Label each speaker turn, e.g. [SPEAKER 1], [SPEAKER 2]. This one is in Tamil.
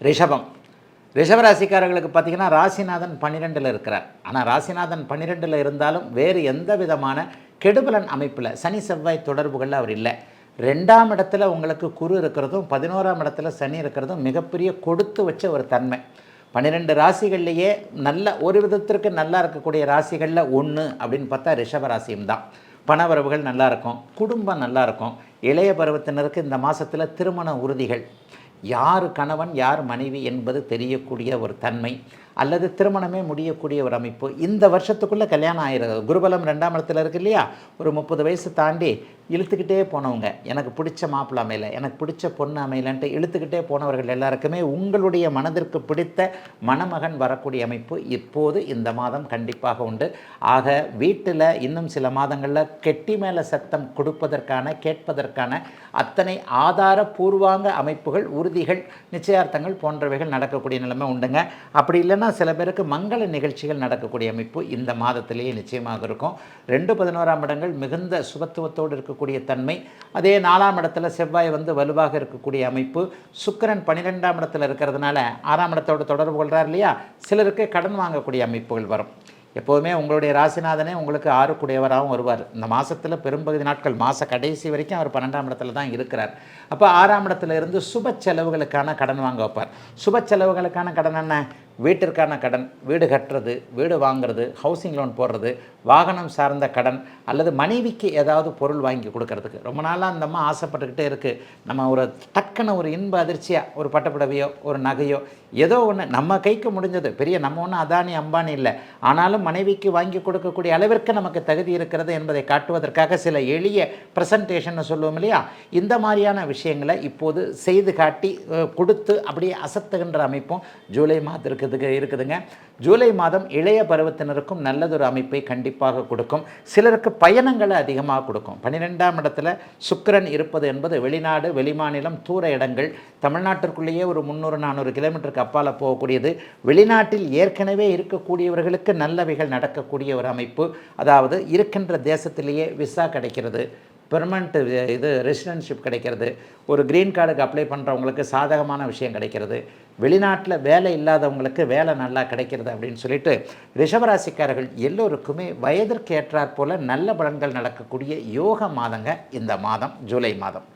[SPEAKER 1] ரிஷபம். ரிஷபராசிக்காரர்களுக்கு பார்த்தீங்கன்னா ராசிநாதன் பன்னிரெண்டில் இருக்கிறார். ஆனால் ராசிநாதன் பன்னிரெண்டில் இருந்தாலும் வேறு எந்த விதமான கெடுபலன் அமைப்பில் சனி செவ்வாய் தொடர்புகளில் அவர் இல்லை. ரெண்டாம் இடத்துல உங்களுக்கு குரு இருக்கிறதும் பதினோராம் இடத்துல சனி இருக்கிறதும் மிகப்பெரிய கொடுத்து வச்ச ஒரு தன்மை. பன்னிரெண்டு ராசிகள்லேயே நல்ல ஒரு விதத்திற்கு நல்லா இருக்கக்கூடிய ராசிகளில் ஒன்று அப்படின்னு பார்த்தா ரிஷப ராசியும் தான். பணவரவுகள் நல்லாயிருக்கும் குடும்பம் நல்லாயிருக்கும் இளைய பருவத்தினருக்கு இந்த மாதத்தில் திருமண உறுதிகள். யார் கணவன் யார் மனைவி என்பது தெரியக்கூடிய ஒரு தன்மை அல்லது திருமணமே முடியக்கூடிய ஒரு அமைப்பு. இந்த வருஷத்துக்குள்ளே கல்யாணம் ஆயிருக்கு குருபலம் ரெண்டாம் இடத்துல இருக்கு இல்லையா? ஒரு முப்பது வயசு தாண்டி இழுத்துக்கிட்டே போனவங்க. எனக்கு பிடிச்ச மாப்பிள்ள அமையல எனக்கு பிடிச்ச பொண்ணு அமையலன்ட்டு இழுத்துக்கிட்டே போனவர்கள் எல்லாருக்குமே உங்களுடைய மனதிற்கு பிடித்த மணமகன் வரக்கூடிய அமைப்பு இப்போது இந்த மாதம் கண்டிப்பாக உண்டு. ஆக வீட்டில் இன்னும் சில மாதங்களில் கெட்டி மேலே சத்தம் கொடுப்பதற்கான கேட்பதற்கான அத்தனை ஆதார பூர்வாங்க அமைப்புகள் உறுதிகள் நிச்சயார்த்தங்கள் போன்றவைகள் நடக்கக்கூடிய நிலைமை உண்டுங்க. அப்படி இல்லைன்னா சில பேருக்கு மங்கள நிகழ்ச்சிகள் நடக்கக்கூடிய அமைப்பு இந்த மாதத்திலேயே நிச்சயமாக இருக்கும். ரெண்டு பதினோராம் இடங்கள் மிகுந்த சுபத்துவத்தோடு இருக்கக்கூடிய தன்மை. அதே நாலாம் இடத்துல செவ்வாய் வந்து வலுவாக இருக்கக்கூடிய அமைப்பு. சுக்கிரன் பன்னிரெண்டாம் இடத்துல இருக்கிறதுனால ஆறாம் இடத்தோடு தொடர்பு கொள்கிறார் இல்லையா? சிலருக்கு கடன் வாங்கக்கூடிய அமைப்புகள் வரும். எப்போதுமே உங்களுடைய ராசிநாதனே உங்களுக்கு ஆறுக்குடையவராகவும் வருவார். இந்த மாதத்தில் பெரும்பகுதி நாட்கள் மாத கடைசி வரைக்கும் அவர் பன்னெண்டாம் இடத்துல தான் இருக்கிறார். அப்போ ஆறாம் இடத்துல இருந்து சுப செலவுகளுக்கான கடன் வாங்க வைப்பார். சுப செலவுகளுக்கான கடன் என்ன? வீட்டிற்கான கடன் வீடு கட்டுறது வீடு வாங்குறது ஹவுசிங் லோன் போடுறது வாகனம் சார்ந்த கடன் அல்லது மனைவிக்கு ஏதாவது பொருள் வாங்கி கொடுக்கறதுக்கு. ரொம்ப நாளாக அந்த அம்மா ஆசைப்பட்டுக்கிட்டே இருக்குது நம்ம ஒரு டக்குன்னு ஒரு இன்ப அதிர்ச்சியாக ஒரு பட்டப்புடவையோ ஒரு நகையோ ஏதோ ஒன்று நம்ம கைக்கு முடிஞ்சது. பெரிய நம்ம ஒன்றும் அதானி அம்பானி இல்லை. ஆனாலும் மனைவிக்கு வாங்கி கொடுக்கக்கூடிய அளவிற்கு நமக்கு தகுதி இருக்கிறது என்பதை காட்டுவதற்காக சில எளிய ப்ரெசன்டேஷன் சொல்லுவோம் இல்லையா? இந்த மாதிரியான விஷயங்களை இப்போது செய்து காட்டி கொடுத்து அப்படியே அசத்துகின்ற அமைப்பும் ஜூலை மாதம் இருக்குது மாதத்துக்கு இருக்குதுங்க. ஜூலை மாதம் இளைய பருவத்தினருக்கும் நல்லதொரு அமைப்பை கண்டிப்பாக கொடுக்கும். சிலருக்கு பயணங்களை அதிகமாக கொடுக்கும். பன்னிரெண்டாம் இடத்துல சுக்கரன் இருப்பது என்பது வெளிநாடு வெளிமாநிலம் தூர இடங்கள். தமிழ்நாட்டிற்குள்ளேயே ஒரு முந்நூறு நானூறு கிலோமீட்டருக்கு அப்பால் போகக்கூடியது. வெளிநாட்டில் ஏற்கனவே இருக்கக்கூடியவர்களுக்கு நல்லவைகள் நடக்கக்கூடிய ஒரு அமைப்பு. அதாவது இருக்கின்ற தேசத்திலேயே விசா கிடைக்கிறது. பெர்மனண்ட் இது ரெசிடென்ஷிப் கிடைக்கிறது. ஒரு க்ரீன் கார்டுக்கு அப்ளை பண்ணுறவங்களுக்கு சாதகமான விஷயம் கிடைக்கிறது. வெளிநாட்டில் வேலை இல்லாதவங்களுக்கு வேலை நல்லா கிடைக்கிறது அப்படின்னு சொல்லிட்டு ரிஷபராசிக்காரர்கள் எல்லோருக்குமே வயதிற்கு ஏற்றாற்போல் நல்ல பலன்கள் நடக்கக்கூடிய யோக மாதங்க இந்த மாதம் ஜூலை மாதம்.